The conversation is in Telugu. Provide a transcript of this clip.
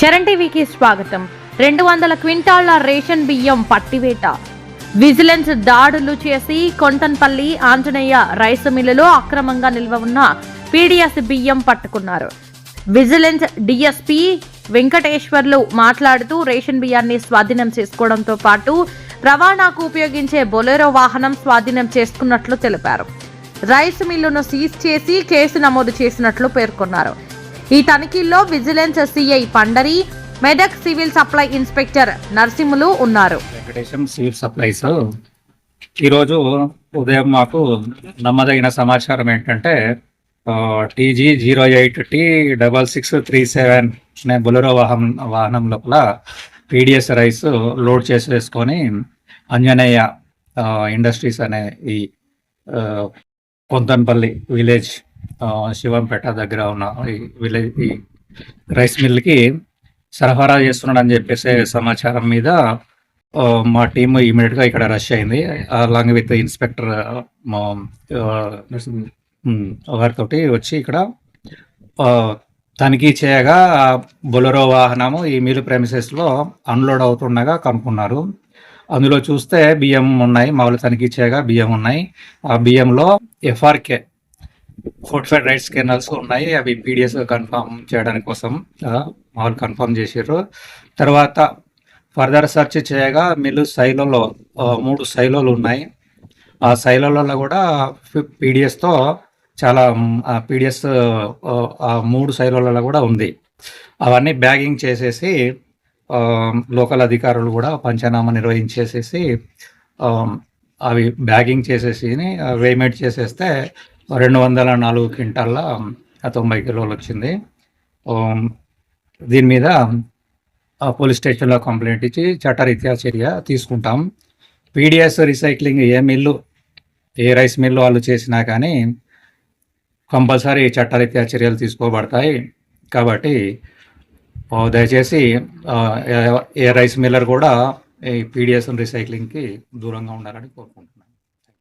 చరణ్ టీవీకి స్వాగతం. రెండు వందల క్వింటాళ్ళ రేషన్ బియ్యం పట్టివేట. విజిలెన్స్ దాడులు చేసి కొంటన్పల్లి ఆంజనేయ రైసు మిల్లులో అక్రమంగా నిల్వ ఉన్న పీడిఎస్ బియ్యం పట్టుకున్నారు. విజిలెన్స్ డిఎస్పీ వెంకటేశ్వర్లు మాట్లాడుతూ రేషన్ బియ్యాన్ని స్వాధీనం చేసుకోవడంతో పాటు రవాణాకు ఉపయోగించే బొలెరో వాహనం స్వాధీనం చేసుకున్నట్లు తెలిపారు. రైస్ మిల్లును సీజ్ చేసి కేసు నమోదు చేసినట్లు పేర్కొన్నారు. ఈ తనిఖీల్లో vigilance CI Pandari Medak civil supply inspector Narsimhulu ఉన్నారు. Venkatesham civil supplies. ఈరోజు ఉదయం మాకు నమ్మదగిన సమాచారం ఏంటంటే TG zero eight T double six three seven అనే బొలెరో వాహనం వాహనం లోపల పీడిఎస్ రైస్ లోడ్ చేసి వేసుకొని అంజనేయ ఇండస్ట్రీస్ అనే ఈ కొంతన్పల్లి విలేజ్ శివంపేట దగ్గర ఉన్న ఈ విలేజ్ ఈ రైస్ మిల్కి సరఫరా చేస్తున్నాడని చెప్పేసి సమాచారం మీద మా టీమ్ ఇమీడియట్గా ఇక్కడ రష్ అయింది. అలాంగ్ విత్ ఇన్స్పెక్టర్ మా వారితో వచ్చి ఇక్కడ ఆ, తనిఖీ చేయగా బొలరో వాహనము ఈ మిల్ ప్రెమిసెస్లో అన్లోడ్ అవుతుండగా కనుక్కున్నారు. అందులో చూస్తే బియ్యం ఉన్నాయి. మామూలు తనిఖీ చేయగా బియ్యం ఉన్నాయి. ఆ బియ్యంలో ఎఫ్ఆర్కే ఫోర్టిఫైడ్ రైట్స్ కెనాల్స్ ఉన్నాయి. అవి పీడిఎస్ కన్ఫర్మ్ చేయడానికి కోసం ఆ, మామూలు కన్ఫర్మ్ చేసారు తర్వాత ఫర్దర్ సెర్చ్ చేయగా మీరు సైలోలో మూడు సైలోలు ఉన్నాయి. ఆ సైలోలలో కూడా పీడిఎస్తో చాలా పీడిఎస్ ఆ మూడు సైలోలలో కూడా ఉంది. అవన్నీ బ్యాగింగ్ చేసేసి లోకల్ అధికారులు కూడా పంచనామా నిర్వహించేసేసి అవి బ్యాగింగ్ చేసేసి వేమేట్ చేసేస్తే రెండు వందల నాలుగు క్వింటాల్ల తొంభై కిలోలు వచ్చింది. దీని మీద పోలీస్ స్టేషన్లో కంప్లైంట్ ఇచ్చి చట్టరీత్యా చర్య తీసుకుంటాం. పీడిఎస్ రీసైక్లింగ్ ఏ మిల్లు ఏ రైస్ మిల్లు వాళ్ళు చేసినా కానీ కంపల్సరీ చట్టరీత్యా చర్యలు తీసుకోబడతాయి. కాబట్టి దయచేసి ఏ- ఏ రైస్ మిల్లర్ కూడా ఈ పీడిఎస్ రీసైక్లింగ్కి దూరంగా ఉండాలని కోరుకుంటున్నాను